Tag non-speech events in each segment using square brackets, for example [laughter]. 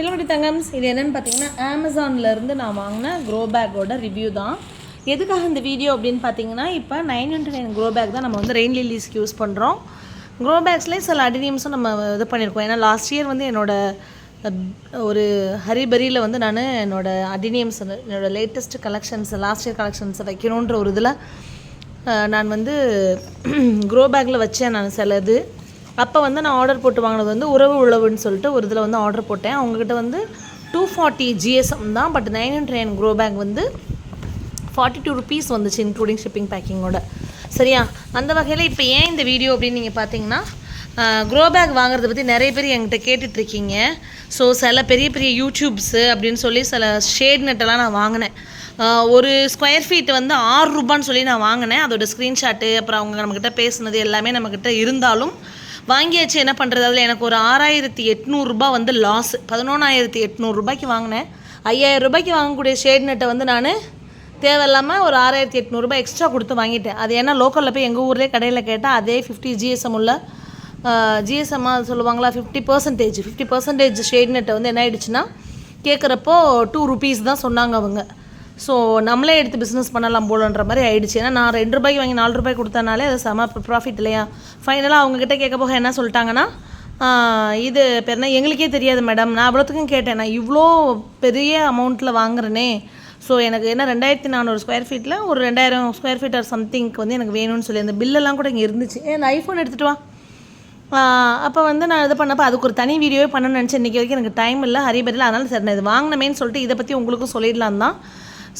சிலவடி தங்கம்ஸ் இது என்னென்னு பார்த்தீங்கன்னா அமேசான்லேருந்து நான் வாங்கின க்ரோ பேக்கோட ரிவ்யூ தான். எதுக்காக இந்த வீடியோ அப்படின்னு பார்த்தீங்கன்னா இப்போ nine into nine grow bag தான் நம்ம வந்து ரெயின் லில்லிஸ்க்கு யூஸ் பண்ணுறோம் க்ரோ பேக்ஸ்லேயே சில அடினியம்ஸும் நம்ம இது பண்ணியிருக்கோம். ஏன்னா லாஸ்ட் இயர் வந்து என்னோடய ஒரு ஹரிபரியில் வந்து நான் என்னோடய அடினியம்ஸ் என்னோடய லேட்டஸ்ட் கலெக்ஷன்ஸ் லாஸ்ட் இயர் கலெக்ஷன்ஸை வைக்கணுன்ற ஒரு இதில் நான் வந்து [clears throat] க்ரோ பேக்கில் வச்சேன் நான் சில இது அப்போ வந்து நான் ஆர்டர் போட்டு வாங்கினது வந்து உறவு உழவுன்னு சொல்லிட்டு ஒரு இதில் வந்து ஆர்டர் போட்டேன். அவங்கக்கிட்ட வந்து டூ ஃபார்ட்டி ஜிஎஸ்எம் தான் but nine into nine grow bag வந்து ஃபார்ட்டி டூ ருபீஸ் வந்துச்சு இன்க்ளூடிங் ஷிப்பிங் பேக்கிங்கோட சரியா? அந்த வகையில் இப்போ ஏன் இந்த வீடியோ அப்படின்னு நீங்கள் பார்த்தீங்கன்னா க்ரோ பேக் வாங்குறத பற்றி நிறைய பேர் என்கிட்ட கேட்டுட்ருக்கீங்க ஸோ சில பெரிய பெரிய யூடியூப்ஸு அப்படின்னு சொல்லி சில ஷேட் நெட்டெல்லாம் நான் வாங்கினேன். ஒரு ஸ்கொயர் ஃபீட் வந்து ஆறு ரூபான்னு சொல்லி நான் வாங்கினேன். அதோட ஸ்க்ரீன்ஷாட்டு அப்புறம் அவங்க நம்மக்கிட்ட பேசுனது எல்லாமே நம்மக்கிட்ட இருந்தாலும் வாங்கியாச்சு என்ன பண்ணுறது அதில் எனக்கு ஒரு ஆறாயிரத்தி எட்நூறுரூபா வந்து லாஸ் பதினொன்றாயிரத்தி எட்நூறுரூபாய்க்கு வாங்கினேன். ஐயாயிரம் ரூபாய்க்கு வாங்கக்கூடிய ஷேட் நெட்டை வந்து நான் தேவையில்லாமல் ஒரு ஆறாயிரத்தி எட்நூறுபா எக்ஸ்ட்ரா கொடுத்து வாங்கிட்டேன். அது ஏன்னா லோக்கலில் போய் எங்கள் ஊர்லேயே கடையில் கேட்டால் அதே ஃபிஃப்டி ஜிஎஸ்எம் உள்ள ஜிஎஸ்எம்மாக சொல்லுவாங்களா fifty percentage fifty percentage shade நெட்டை வந்து என்ன ஆயிடுச்சுன்னா கேட்குறப்போ டூ ருபீஸ் தான் சொன்னாங்க அவங்க. ஸோ நம்மளே எடுத்து பிஸ்னஸ் பண்ணலாம் போலன்ற மாதிரி ஆயிடுச்சு. ஏன்னா நான் ரெண்டு ரூபாய்க்கு வாங்கி நாலு ரூபாய்க்கு கொடுத்தனாலே அது செம ப்ராஃபிட் இல்லையா? ஃபைனலாக அவங்கக்கிட்ட கேட்க போக என்ன சொல்லிட்டாங்கன்னா இது பேர் என்ன எங்களுக்கே தெரியாது மேடம் நான் அவ்வளோத்துக்கும் கேட்டேன். நான் இவ்வளோ பெரிய அமௌண்ட்டில் வாங்குறேனே. ஸோ எனக்கு என்ன ரெண்டாயிரத்தி நானூறு ஸ்கொயர் ஃபீட்டில் ஒரு ரெண்டாயிரம் ஸ்கொயர் ஃபீட் ஆர் சம்திங்க்கு வந்து எனக்கு வேணும்னு சொல்லி அந்த பில்லெல்லாம் கூட இங்கே இருந்துச்சு. ஏன் ஐஃபோன் எடுத்துகிட்டு வா. அப்போ வந்து நான் இது பண்ணப்போ அதுக்கு ஒரு தனி வீடியோவே பண்ணணும்னு நினச்சேன். இன்றைக்கி வரைக்கும் எனக்கு டைம் இல்லை ஹரிபரியில் அதனால் சரி நான் இது வாங்கினமேன்னு சொல்லிட்டு இதை பற்றி உங்களுக்கும் சொல்லிடலாம் தான்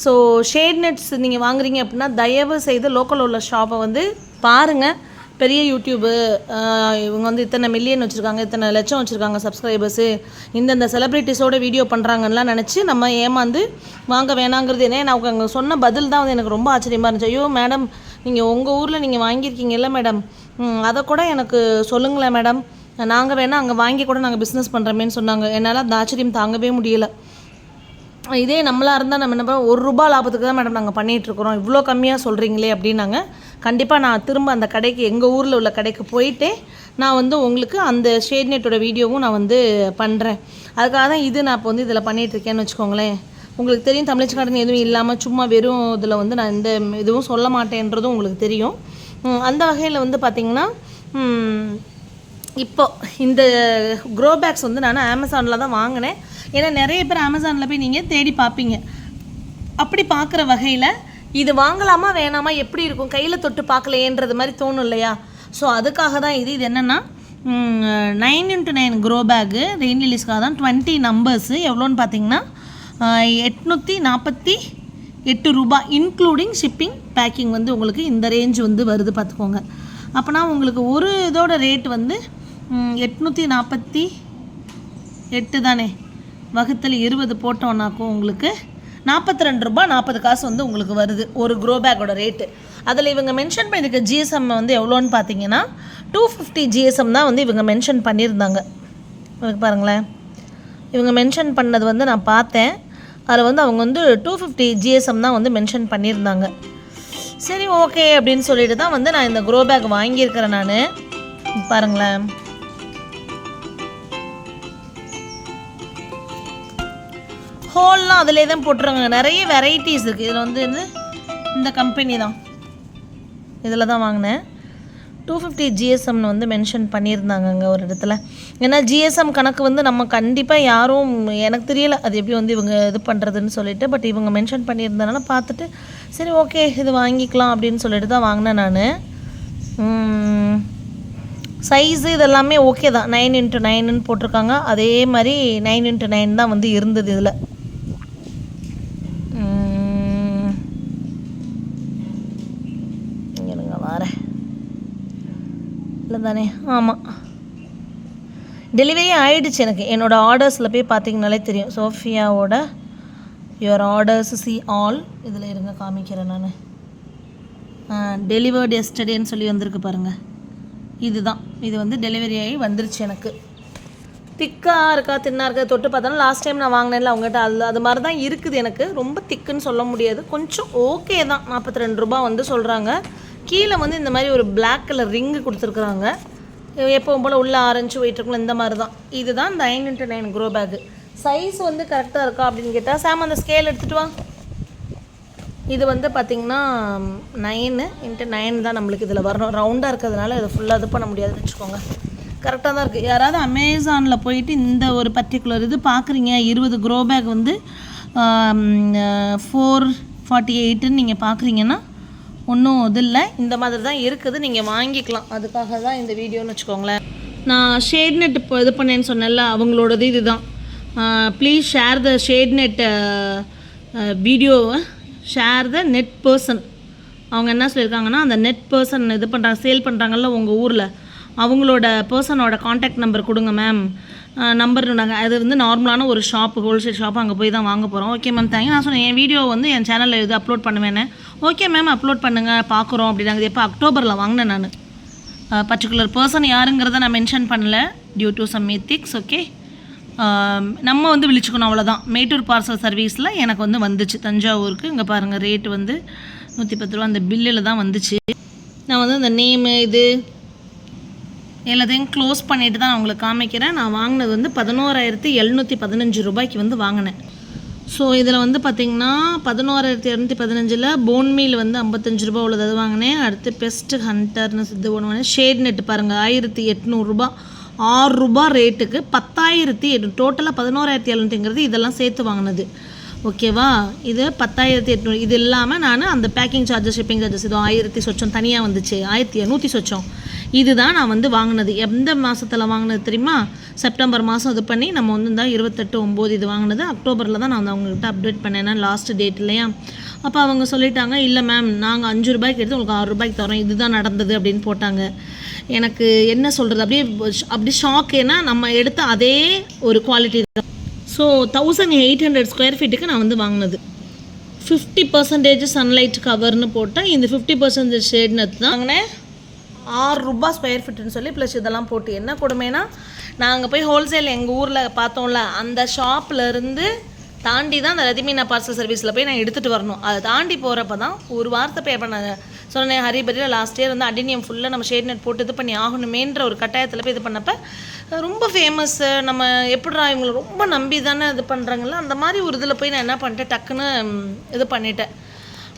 ஸோ ஷேட் நெட்ஸ் நீங்கள் வாங்குறீங்க அப்படின்னா தயவு செய்து லோக்கலில் உள்ள ஷாப்பை வந்து பாருங்கள் பெரிய யூடியூபு இவங்க வந்து இத்தனை மில்லியன் வச்சுருக்காங்க இத்தனை லட்சம் வச்சுருக்காங்க சப்ஸ்கிரைபர்ஸு இந்தந்த செலிப்ரிட்டிஸோட வீடியோ பண்ணுறாங்கலாம் நினச்சி நம்ம ஏமாந்து வாங்க வேணாங்கிறது என்ன? நான் அவங்க சொன்ன பதில் தான் வந்து எனக்கு ரொம்ப ஆச்சரியமாக இருந்துச்சு. ஐயோ மேடம் நீங்கள் உங்கள் ஊரில் நீங்கள் வாங்கியிருக்கீங்கல்ல மேடம் அதை கூட எனக்கு சொல்லுங்களேன் மேடம் நாங்கள் வேணால் அங்கே வாங்கி கூட நாங்கள் பிஸ்னஸ் பண்ணுறோமேன்னு சொன்னாங்க. என்னால் அந்த ஆச்சரியம் தாங்கவே முடியல. இதே நம்மளாக இருந்தால் நம்ம என்ன ஒரு ரூபா லாபத்துக்கு தான் மேடம் நாங்கள் பண்ணிகிட்ருக்குறோம் இவ்வளோ கம்மியாக சொல்கிறீங்களே அப்படின்னாங்க. கண்டிப்பாக நான் திரும்ப அந்த கடைக்கு எங்கள் ஊரில் உள்ள கடைக்கு போயிட்டு நான் வந்து உங்களுக்கு அந்த ஷேட் நெட்டோட வீடியோவும் நான் வந்து பண்ணுறேன் அதுக்காக தான் இது நான் இப்போ வந்து இதில் பண்ணிகிட்ருக்கேன்னு வச்சுக்கோங்களேன். உங்களுக்கு தெரியும் தமிழ்ச்சி கார்டன் எதுவும் இல்லாமல் சும்மா வெறும் இதில் வந்து நான் இந்த இதுவும் சொல்ல மாட்டேன்றதும் உங்களுக்கு தெரியும். அந்த வகையில் வந்து பார்த்திங்கன்னா இப்போ இந்த க்ரோ பேக்ஸ் வந்து நான் அமேசானில் தான் வாங்கினேன். ஏன்னா நிறைய பேர் அமேசானில் போய் நீங்கள் தேடி பார்ப்பீங்க. அப்படி பார்க்குற வகையில் இது வாங்கலாமா வேணாமா எப்படி இருக்கும் கையில் தொட்டு பார்க்கலையேன்றது மாதிரி தோணும் இல்லையா? ஸோ அதுக்காக தான் இது இது என்னென்னா nine into nine grow bag rain ரிலீஸ்க்காக தான் டுவெண்ட்டி நம்பர்ஸு எவ்வளோன்னு பார்த்தீங்கன்னா எட்நூற்றி நாற்பத்தி எட்டு ரூபாய் இன்க்ளூடிங் ஷிப்பிங் பேக்கிங் வந்து உங்களுக்கு இந்த ரேஞ்ச் வந்து வருது பார்த்துக்கோங்க. அப்போனா உங்களுக்கு ஒரு இதோட ரேட் வந்து எட்நூற்றி நாற்பத்தி எட்டு தானே? வகுத்தல் இருபது போட்டோம்னாக்கும் உங்களுக்கு நாற்பத்தி ரெண்டு ரூபா நாற்பது காசு வந்து உங்களுக்கு வருது ஒரு க்ரோ பேக்கோட ரேட்டு அதில் இவங்க மென்ஷன் பண்ணியிருக்க ஜிஎஸ்எம் வந்து எவ்வளோன்னு பார்த்தீங்கன்னா டூ ஃபிஃப்டி ஜிஎஸ்எம் தான் வந்து இவங்க மென்ஷன் பண்ணியிருந்தாங்க. பாருங்களேன். இவங்க மென்ஷன் பண்ணது வந்து நான் பார்த்தேன். அதில் வந்து அவங்க வந்து டூ ஃபிஃப்டி ஜிஎஸ்எம் தான் வந்து மென்ஷன் பண்ணியிருந்தாங்க. சரி ஓகே அப்படின்னு சொல்லிட்டு தான் வந்து நான் இந்த க்ரோ பேக் வாங்கியிருக்கிறேன் நான். பாருங்களேன். ஹோல்லாம் அதிலே தான் போட்டுருங்க நிறைய வெரைட்டிஸ் இருக்குது இதில் வந்து இது இந்த கம்பெனி தான். இதில் தான் வாங்கினேன். டூ ஃபிஃப்டி ஜிஎஸ்எம்னு வந்து மென்ஷன் பண்ணியிருந்தாங்க அங்கே ஒரு இடத்துல. ஏன்னா ஜிஎஸ்எம் கணக்கு வந்து நம்ம கண்டிப்பாக யாரும் எனக்கு தெரியல அது எப்படி வந்து இவங்க இது பண்ணுறதுன்னு சொல்லிட்டு பட் இவங்க மென்ஷன் பண்ணியிருந்தனால பார்த்துட்டு சரி ஓகே இது வாங்கிக்கலாம் அப்படின்னு சொல்லிட்டு தான் வாங்கினேன் நான். சைஸு இதெல்லாமே ஓகே தான். நைன் இன்ட்டு நைனுன்னு போட்டிருக்காங்க. அதே மாதிரி நைன் இன்ட்டு நைன் தான் வந்து இருந்தது இதில். இல்லை தானே ஆமாம் டெலிவரி ஆகிடுச்சு எனக்கு என்னோடய ஆர்டர்ஸில் போய் பார்த்தீங்கனாலே தெரியும். சோஃபியாவோட யுவர் ஆர்டர்ஸ் சி ஆல் இதில் இருங்க காமிக்கிறேன் நான். டெலிவர்டு எஸ்டடேன்னு சொல்லி வந்திருக்கு பாருங்கள் இதுதான். இது வந்து டெலிவரி ஆகி வந்துருச்சு எனக்கு. திக்காக இருக்கா தின்னா இருக்கா தொட்டு பார்த்தாலும் லாஸ்ட் டைம் நான் வாங்கினேன்ல அவங்ககிட்ட அது அது மாதிரி தான் இருக்குது எனக்கு. ரொம்ப திக்குன்னு சொல்ல முடியாது. கொஞ்சம் ஓகே தான். நாற்பத்தி ரெண்டு ரூபா வந்து சொல்கிறாங்க கீழே வந்து இந்த மாதிரி ஒரு பிளாக் கலர் ரிங்கு கொடுத்துருக்குறாங்க. எப்பவும் போல் உள்ள ஆரஞ்சு ஒயிட் இருக்கும்ல இந்த மாதிரி தான் இதுதான் nine into nine grow bag size வந்து கரெக்டாக இருக்கா அப்படின்னு கேட்டால் சாம் அந்த ஸ்கேல் எடுத்துகிட்டு வா. இது வந்து பார்த்திங்கன்னா நைனு இன்ட்டு நைன் தான் நம்மளுக்கு இதில் வரணும். ரவுண்டாக இருக்கிறதுனால இதை ஃபுல்லாக இது பண்ண முடியாதுன்னு வச்சுக்கோங்க. கரெக்டாக தான் இருக்குது யாராவது அமேசானில் போயிட்டு இந்த ஒரு பர்டிகுலர் இது பார்க்குறீங்க இருபது க்ரோ பேக் வந்து ஃபோர் ஃபார்ட்டி எயிட்டுன்னு நீங்கள் பார்க்குறீங்கன்னா ஒன்றும் இது இல்லை. இந்த மாதிரி தான் இருக்குது. நீங்கள் வாங்கிக்கலாம். அதுக்காக தான் இந்த வீடியோன்னு வச்சுக்கோங்களேன். நான் ஷேட் நெட் இப்போ இது பண்ணேன்னு சொன்னேன்ல அவங்களோடது இதுதான். Please share the shade net வீடியோவை ஷேர் த நெட் பர்சன் அவங்க என்ன சொல்லியிருக்காங்கன்னா அந்த நெட் பர்சன் இது பண்ணுறாங்க சேல் பண்ணுறாங்கல்ல உங்கள் ஊரில் அவங்களோட பர்சனோட காண்டாக்ட் நம்பர் கொடுங்க மேம் நம்பர் நாங்கள் அது வந்து நார்மலான ஒரு ஷாப்பு ஹோல்சேல் ஷாப் அங்கே போய் தான் வாங்க போகிறோம் ஓகே மேம் தேங்க் நான் சொன்னேன் என் வீடியோ வந்து என் சேனலில் இது அப்லோட் பண்ணுவேன்னு. ஓகே மேம் அப்லோட் பண்ணுங்கள் பார்க்குறோம் அப்படின்னாங்க. எப்போ? அக்டோபரில் வாங்கினேன் நான். பர்டிகுலர் பர்சன் யாருங்கிறத நான் மென்ஷன் பண்ணல due to some ethics okay நம்ம வந்து விழிச்சுக்கணும் அவ்வளோதான் மேட்டூர் பார்சல் சர்வீஸில் எனக்கு வந்து வந்துச்சு. தஞ்சாவூருக்கு இங்கே பாருங்கள் ரேட்டு வந்து நூற்றி பத்து ரூபா. அந்த பில்லில் தான் வந்துச்சு. நான் வந்து அந்த நேமு இது எல்லாத்தையும் க்ளோஸ் பண்ணிட்டு தான் நான் உங்களுக்கு காமிக்கிறேன். நான் வாங்கினது வந்து பதினோராயிரத்தி எழுநூற்றி பதினஞ்சு ரூபாய்க்கு வந்து வாங்கினேன். ஸோ இதில் வந்து பார்த்திங்கன்னா பதினோராயிரத்தி இரநூத்தி பதினஞ்சில் போன்மீல் வந்து ஐம்பத்தஞ்சு ரூபா உள்ளது. அது வாங்கினேன். அடுத்து பெஸ்ட் ஹண்டர்னு இது ஒன்று வாங்கினேன். ஷேட் நெட்டு பாருங்கள் ஆயிரத்தி எட்நூறுரூபா ஆறு ரூபா ரேட்டுக்கு பத்தாயிரத்தி எட்டு டோட்டலாக பதினோராயிரத்தி எழுநூற்றிங்கிறது இதெல்லாம் சேர்த்து வாங்கினது. ஓகேவா? இது பத்தாயிரத்தி எட்நூறு. இது இல்லாமல் நான் அந்த பேக்கிங் சார்ஜஸ் ஷிப்பிங் சார்ஜஸ் இது ஆயிரத்தி சொச்சம் தனியாக வந்துச்சு. ஆயிரத்தி நூற்றி சொச்சம். இதுதான் நான் வந்து வாங்கினது. எந்த மாதத்தில் வாங்கினது தெரியுமா? செப்டம்பர் மாதம் இது பண்ணி நம்ம வந்து இந்த இருபத்தெட்டு ஒம்பது இது வாங்கினது. அக்டோபரில் தான் நான் வந்து அவங்ககிட்ட அப்டேட் பண்ணேன். லாஸ்ட் டேட் இல்லையா? அப்போ அவங்க சொல்லிட்டாங்க இல்லை மேம் நாங்கள் அஞ்சு ரூபாய்க்கு எடுத்து உங்களுக்கு ஆறு ரூபாய்க்கு தரோம் இதுதான் நடந்தது அப்படின்னு போட்டாங்க. எனக்கு என்ன சொல்கிறது அப்படியே அப்படி ஷாக் ஏன்னா நம்ம எடுத்த அதே ஒரு குவாலிட்டி தான் so thousand eight hundred square ஃபீட்டுக்கு நான் வந்து வாங்கினது. ஃபிஃப்டி பர்சன்டேஜ் சன்லைட் கவர்னு போட்டால் இந்த ஃபிஃப்டி பர்சன்டேஜ் ஷேட்னு தான் வாங்கினேன். ஆறு ரூபா ஸ்கொயர் ஃபீட்டுன்னு சொல்லி ப்ளஸ் இதெல்லாம் போட்டு என்ன கொடுமைனா நாங்கள் போய் ஹோல்சேல் எங்கள் ஊரில் பார்த்தோம்ல அந்த ஷாப்பில் இருந்து தாண்டி தான் அந்த ரதிமீனா பார்சல் சர்வீஸில் போய் நான் எடுத்துகிட்டு வரணும். அதை தாண்டி போகிறப்ப தான் ஒரு வாரத்தை பே பண்ண சொன்னேன் ஹரிபரியில் லாஸ்ட் இயர் வந்து அடினியம் ஃபுல்லாக நம்ம ஷேட் நெட் போட்டு இது பண்ணி ஆகணுமேன்ற ஒரு கட்டாயத்தில் போய் இது பண்ணப்ப ரொம்ப ஃபேமஸ்ஸு நம்ம எப்படிடா இவங்களை ரொம்ப நம்பி தானே இது பண்ணுறாங்களோ அந்த மாதிரி ஒரு இதில் போய் நான் என்ன பண்ணிட்டேன் டக்குன்னு இது பண்ணிட்டேன்.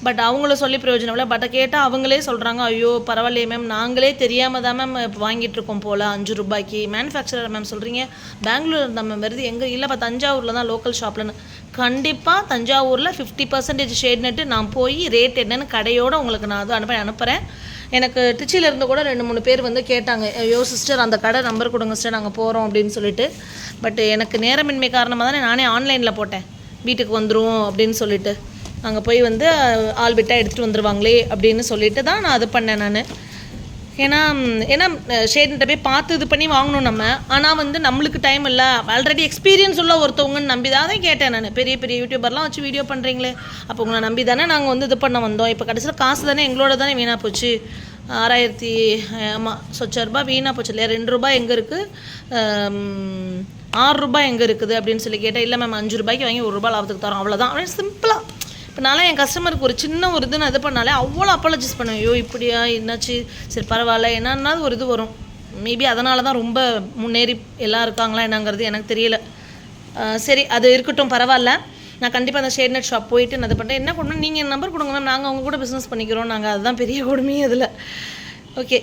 பட் அவங்கள சொல்லி பிரயோஜனம் இல்லை. பட் கேட்டால் அவங்களே சொல்கிறாங்க ஐயோ பரவாயில்லையே மேம் நாங்களே தெரியாமல் தான் மேம் இப்போ வாங்கிட்டு இருக்கோம் போல். அஞ்சு ரூபாய்க்கு. மேனுஃபேக்சரர் மேம் சொல்கிறீங்க பெங்களூர் தான் மேம் வருது. எங்கே இல்லைப்பா தஞ்சாவூரில் தான் லோக்கல் ஷாப்லன்னு கண்டிப்பாக தஞ்சாவூரில் ஃபிஃப்டி பர்சன்டேஜ் ஷேட் நெட்டு நான் போய் ரேட் என்னன்னு கடையோடு உங்களுக்கு நான் அதுவும் அனுப்ப அனுப்புகிறேன் எனக்கு திருச்சியில இருந்து கூட ரெண்டு மூணு பேர் வந்து கேட்டாங்க ஐயோ சிஸ்டர் அந்த கடை நம்பர் கொடுங்க சிஸ்டர் நாங்கள் போகிறோம் அப்படின்னு சொல்லிட்டு. பட் எனக்கு நேரமின்மை காரணமாக தானே நானே ஆன்லைனில் போட்டேன். வீட்டுக்கு வந்துருவோம் அப்படின்னு சொல்லிட்டு. அங்கே போய் வந்து ஆள் விட்டால் எடுத்துகிட்டு வந்துருவாங்களே அப்படின்னு சொல்லிட்டு தான் நான் அது பண்ணேன் நான். ஏன்னா ஏன்னா ஷேட்கிட்ட போய் பார்த்து இது பண்ணி வாங்கணும் நம்ம. ஆனால் வந்து நம்மளுக்கு டைம் இல்லை. ஆல்ரெடி எக்ஸ்பீரியன்ஸ் உள்ள ஒருத்தவங்கன்னு நம்பி தான் கேட்டேன் நான். பெரிய பெரிய யூடியூபர்லாம் வச்சு வீடியோ பண்ணுறீங்களே அப்போ உங்களை நம்பி தானே நாங்கள் வந்து இது பண்ண வந்தோம். இப்போ கடைசியில் காசு தானே எங்களோட தானே வீணாக போச்சு. ஆறாயிரத்தி ஆமாம் சொச்ச ரூபாய் வீணாக போச்சு இல்லையா? ரெண்டு ரூபாய் எங்கே இருக்குது ஆறு ரூபாய் எங்கே இருக்குது அப்படின்னு சொல்லி கேட்டேன். இல்லை மேம் அஞ்சு ரூபாய்க்கு வாங்கி ஒரு ரூபாய் லாபத்துக்கு தரோம். அவ்வளோதான் அப்படின்னு சிம்பிளாக இப்போ நான்லாம் என் கஸ்டமருக்கு ஒரு சின்ன ஒரு இது நான் இது பண்ணாலே அவ்வளோ அப்பாலஜிஸ் பண்ணுவேன். ஐயோ இப்படியா என்னாச்சு? சரி பரவாயில்ல. என்னன்னா ஒரு இது வரும். மேபி அதனால தான் ரொம்ப முன்னேறி எல்லாம் இருக்காங்களா என்னங்கிறது எனக்கு தெரியல. சரி அது இருக்கட்டும் பரவாயில்ல. நான் கண்டிப்பாக அந்த ஷேட் நெட் ஷாப் போயிட்டு நான் இது பண்ணுறேன் என்ன கொடுங்க நீங்கள் நம்பர் கொடுங்க மேம் நாங்கள் அவங்க கூட பிஸ்னஸ் பண்ணிக்கிறோம். நாங்கள் அதுதான் பெரிய கொடுமையே அதில் ஓகே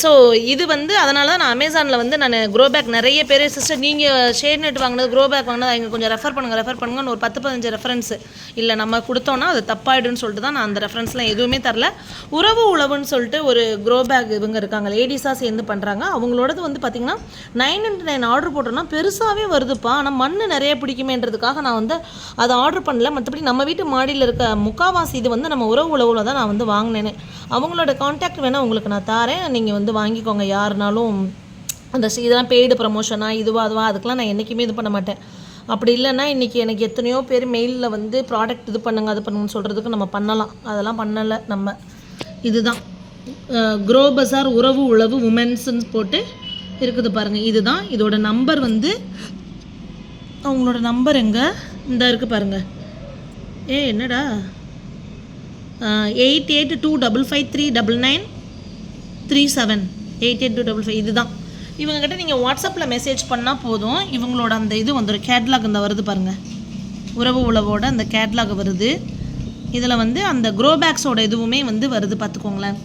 ஸோ இது வந்து அதனால தான் நான் அமேசானில் வந்து நான் க்ரோ பேக் நிறைய பேர் சிஸ்டர் நீங்கள் ஷேட் நெட் வாங்கினது க்ரோ பேக் வாங்கினது எங்க கொஞ்சம் ரெஃபர் பண்ணுங்கள் ரெஃபர் பண்ணுங்கன்னு ஒரு பத்து பதினஞ்சு ரெஃபரன்ஸ் இல்லை நம்ம கொடுத்தோன்னா அது தப்பாயிடுன்னு சொல்லிட்டு தான் நான் அந்த ரெஃபரன்ஸ்லாம் எதுவுமே தரல. உறவு உழவுன்னு சொல்லிட்டு ஒரு க்ரோ பேக் இவங்க இருக்காங்க லேடிஸாக சேர்ந்து பண்ணுறாங்க அவங்களோடது வந்து பார்த்திங்கன்னா நைன் நைன்டி நைன் ஆர்டர் போட்டோன்னா பெருசாகவே வருதுப்பா. ஆனால் மண் நிறைய பிடிக்குமேன்றதுக்காக நான் வந்து அதை ஆர்டர் பண்ணல. மற்றபடி நம்ம வீட்டு மாடியில் இருக்க முக்காவாசி இது வந்து நம்ம உறவு உழவுல தான் நான் வந்து வாங்கினேனே அவங்களோட காண்டாக்ட் வேணால் உங்களுக்கு நான் தாரேன். நீங்கள் வந்து வாங்கிக்கோங்க. யாருனாலும் அந்த இதெல்லாம் பெய்டு ப்ரமோஷனா இதுவா அதுவா அதுக்கெலாம் நான் என்றைக்குமே இது பண்ண மாட்டேன். அப்படி இல்லைன்னா இன்றைக்கி எனக்கு எத்தனையோ பேர் மெயிலில் வந்து ப்ராடக்ட் இது பண்ணுங்க அது பண்ணுங்கன்னு சொல்கிறதுக்கு நம்ம பண்ணலாம். அதெல்லாம் பண்ணலை நம்ம. இதுதான். க்ரோ பசார் உறவு உழவு உமன்ஸ்ன்னு போட்டு இருக்குது பாருங்கள் இதுதான். இதோட நம்பர் வந்து அவங்களோட நம்பர் எங்கே? இந்த இருக்குது பாருங்கள் ஏ என்னடா? Eight eight two double five three double nine three seven eight eight two double five இதுதான். இவங்ககிட்ட நீங்கள் வாட்ஸ்அப்பில் மெசேஜ் பண்ணால் போதும். இவங்களோட அந்த இது வந்துடும் கேட்லாக் இந்த வருது பாருங்கள் உறவு உழவோட அந்த கேட்லாக் வருது. இதில் வந்து அந்த க்ரோ பேக்ஸோட இதுவுமே வந்து வருது பார்த்துக்கோங்களேன்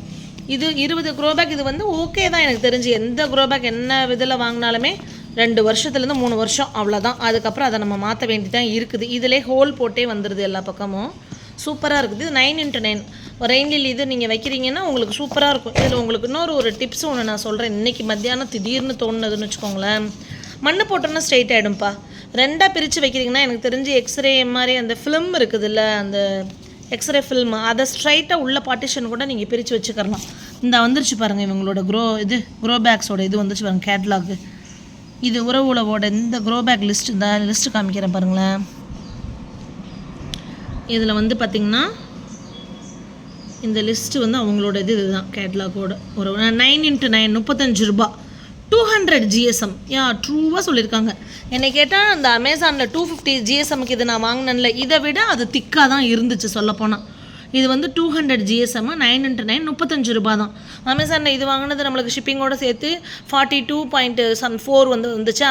இது இருபது க்ரோ பேக் இது வந்து ஓகே தான் எனக்கு தெரிஞ்சு. எந்த க்ரோ பேக் என்ன இதில் வாங்கினாலுமே ரெண்டு வருஷத்துலேருந்து மூணு வருஷம் அவ்வளோதான் அதுக்கப்புறம் அதை நம்ம மாற்ற வேண்டி தான் இருக்குது. இதிலே ஹோல் போட்டே வந்துடுது எல்லா பக்கமும். சூப்பராக இருக்குது. இது நைன் இன்ட்டு நைன் ரெயின்லில் இது நீங்கள் வைக்கிறீங்கன்னா உங்களுக்கு சூப்பராக இருக்கும். இதில் உங்களுக்கு இன்னொரு ஒரு டிப்ஸ் ஒன்று நான் சொல்கிறேன் இன்றைக்கி மத்தியானம் திடீர்னு தோணுனதுன்னு வச்சுக்கோங்களேன். மண் போட்டோன்னா ஸ்ட்ரைட் ஆகிடும்ப்பா ரெண்டாக பிரித்து வைக்கிறீங்கன்னா எனக்கு தெரிஞ்சு எக்ஸ்ரே மாதிரி அந்த ஃபிலிம் இருக்குதுல்ல அந்த எக்ஸ்ரே ஃபில்ம் அதை ஸ்ட்ரைட்டாக உள்ள பார்ட்டிஷன் கூட நீங்கள் பிரித்து வச்சுக்கலாம் இந்த வந்துருச்சு பாருங்கள் இவங்களோட க்ரோ இது க்ரோ பேக்ஸோட இது வந்துருச்சு பாருங்கள் கேட்லாக் இது உறவு உழவோட இந்த க்ரோ பேக் லிஸ்ட் இந்த லிஸ்ட்டு காமிக்கிறேன் பாருங்களேன். இதில் வந்து பார்த்திங்கன்னா இந்த லிஸ்ட்டு வந்து அவங்களோட இது இதுதான் கேட்லாகோட ஒரு நைன் இன்ட்டு நைன் முப்பத்தஞ்சு ரூபா. டூ ஹண்ட்ரட் ஜிஎஸ்எம் யா ட்ரூவாக சொல்லியிருக்காங்க. என்னை கேட்டால் அந்த அமேசானில் டூ ஃபிஃப்டி ஜிஎஸ்எம்க்கு இது நான் வாங்கினேன்ல இதை விட அது திக்காக தான் இருந்துச்சு சொல்லப்போனால் இது வந்து two hundred GSM nine into nine முப்பத்தஞ்சு ரூபா தான் அமேசானில் இது வாங்கினது நம்மளுக்கு ஷிப்பிங்கோட சேர்த்து forty two point some four வந்து வந்துச்சா?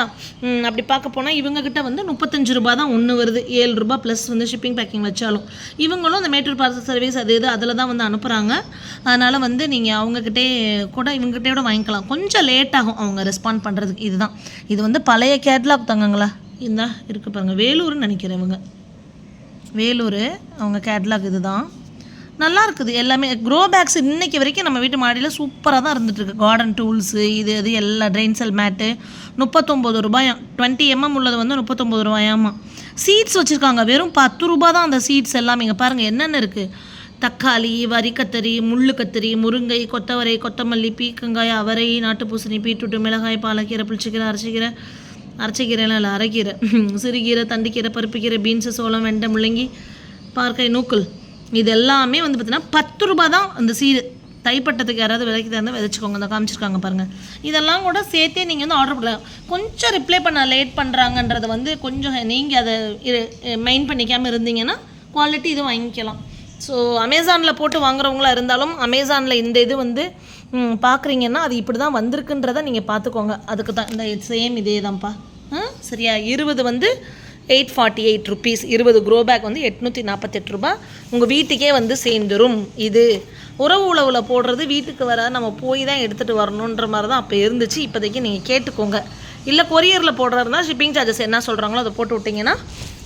அப்படி பார்க்க போனால் இவங்கக்கிட்ட வந்து முப்பத்தஞ்சு ரூபா தான் ஒன்று வருது. ஏழு ரூபா ப்ளஸ் வந்து ஷிப்பிங் பேக்கிங் வச்சாலும். இவங்களும் அந்த மேட்டூர் பார்சல் சர்வீஸ் அது இது அதில் தான் வந்து அனுப்புகிறாங்க அதனால் வந்து நீங்கள் அவங்கக்கிட்டே கூட இவங்ககிட்டயோட வாங்கிக்கலாம். கொஞ்சம் லேட் ஆகும் அவங்க ரெஸ்பாண்ட் பண்ணுறதுக்கு இதுதான். இது வந்து பழைய கேட்லாக் தங்கங்களா? இந்தா இருக்கு பாருங்கள் வேலூர்னு நினைக்கிறேன் இவங்க. வேலூர் அவங்க கேட்லாக் இதுதான். நல்லா இருக்குது. எல்லாமே க்ரோ பேக்ஸ் இன்னைக்கு வரைக்கும் நம்ம வீட்டு மாடியில் சூப்பராக தான் இருந்துகிட்ருக்கு கார்டன் டூல்ஸு இது இது எல்லா ட்ரெயின் செல் மேட்டு முப்பத்தொம்போது ரூபாயாம் டுவெண்ட்டி எம்எம் உள்ளது வந்து முப்பத்தொம்போது ரூபாயாமா சீட்ஸ் வச்சுருக்காங்க. வெறும் பத்து ரூபா தான் அந்த சீட்ஸ் எல்லாமே. இங்கே பாருங்கள் என்னென்ன இருக்குது தக்காளி வரி கத்தரி முள்ளு கத்தரி முருங்கை கொத்தவரை கொத்தமல்லி பீக்கங்காய் அவரை நாட்டு பூசணி பீட்ரூட்டு மிளகாய் பாலக்கீரை புளிச்சிக்கீரை அரைச்சிக்கீரை அரைச்சிக்கீரைலாம் இல்லை அரைக்கீரை. சிறுகீரை தண்டிக்கீரை பருப்புக்கீரை பீன்ஸு சோளம் வெண்டை முள்ளங்கி பார்க்கை நூக்கல். இது எல்லாமே வந்து பார்த்தீங்கன்னா பத்து ரூபா தான் அந்த சீடு தைப்பட்டத்துக்கு யாராவது விலைக்கு தந்தால் விதைச்சிக்கோங்க இந்த காமிச்சிருக்காங்க பாருங்கள் இதெல்லாம் கூட சேர்த்தே நீங்கள் வந்து ஆர்டர் பண்ணலாம் கொஞ்சம் ரிப்ளை பண்ண லேட் பண்ணுறாங்கன்றதை வந்து கொஞ்சம் நீங்கள் அதை மெயின் பண்ணிக்காமல் இருந்தீங்கன்னா குவாலிட்டி இது வாங்கிக்கலாம். ஸோ அமேசானில் போட்டு வாங்குறவங்களா இருந்தாலும் அமேசானில் இந்த இது வந்து பார்க்குறீங்கன்னா அது இப்படி தான் வந்திருக்குன்றதை நீங்கள் பார்த்துக்கோங்க அதுக்கு தான் இந்த சேம் இதே தான்ப்பா ஆ சரியா? இருபது வந்து எயிட் ஃபார்ட்டி எயிட் ருபீஸ். இருபது க்ரோ பேக் வந்து எட்நூற்றி நாற்பத்தெட்டு ரூபா உங்கள் வீட்டுக்கே வந்து சேர்ந்துரும் இது. உறவு உழவில் போடுறது வீட்டுக்கு வர நம்ம போய் தான் எடுத்துகிட்டு வரணுன்ற மாதிரி தான் அப்போ இருந்துச்சு. இப்போதைக்கு நீங்கள் கேட்டுக்கோங்க. இல்லை கொரியரில் போடுறதுனா ஷிப்பிங் சார்ஜஸ் என்ன சொல்கிறாங்களோ அதை போட்டு விட்டிங்கன்னா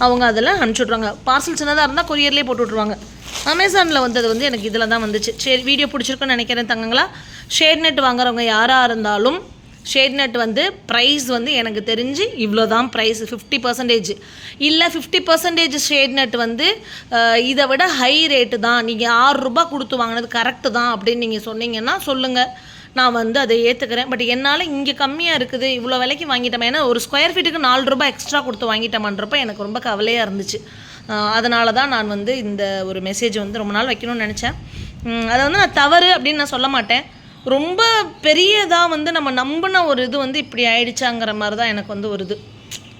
அவங்க அதில் அனுப்பிச்சி விட்ருவாங்க பார்சல் சின்னதாக இருந்தால் கொரியர்லேயே போட்டு விட்ருவாங்க அமேசானில் வந்தது வந்து எனக்கு இதில் தான் வந்துச்சு. சரி வீடியோ பிடிச்சிருக்குன்னு நினைக்கிறேன் தங்கங்களா. ஷேட் நெட் வாங்குறவங்க யாராக இருந்தாலும் ஷேட் நட் வந்து ப்ரைஸ் வந்து எனக்கு தெரிஞ்சு இவ்வளோ தான் ப்ரைஸ் ஃபிஃப்டி பர்சன்டேஜ் இல்லை ஃபிஃப்டி பர்சன்டேஜ் ஷேட் நட் வந்து இதை விட ஹை ரேட்டு தான். நீங்கள் ஆறு ரூபாய் கொடுத்து வாங்கினது கரெக்டு தான் அப்படின்னு நீங்கள் சொன்னீங்கன்னா சொல்லுங்கள் நான் வந்து அதை ஏற்றுக்கிறேன் பட் என்னால் இங்கே கம்மியாக இருக்குது. இவ்வளோ விலைக்கு வாங்கிட்டோம். ஏன்னா ஒரு ஸ்கொயர் ஃபீட்டுக்கு நாலு ரூபாய் எக்ஸ்ட்ரா கொடுத்து வாங்கிட்டோமன்றப்ப எனக்கு ரொம்ப கவலையாக இருந்துச்சு. அதனால தான் நான் வந்து இந்த ஒரு மெசேஜ் வந்து ரொம்ப நாள் வைக்கணும்னு நினச்சேன். அதை வந்து நான் தவறு அப்படின்னு நான் சொல்ல மாட்டேன். ரொம்ப பெரியதாக வந்து நம்ம நம்பின ஒரு இது வந்து இப்படி ஆயிடுச்சாங்கிற மாதிரி தான் எனக்கு வந்து ஒரு இது.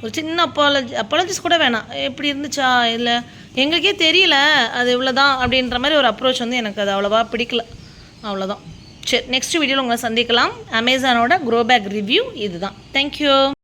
ஒரு சின்ன அப்பாலஜி அப்பாலஜிஸ் கூட வேணாம். எப்படி இருந்துச்சா? இல்லை எங்களுக்கே தெரியல அது இவ்வளோதான் அப்படின்ற மாதிரி ஒரு அப்ரோச் வந்து எனக்கு அது அவ்வளோவா பிடிக்கல. அவ்வளோதான் சரி நெக்ஸ்ட் வீடியோவில் உங்களை சந்திக்கலாம். அமேசானோட க்ரோ பேக் ரிவ்யூ இதுதான். Thank you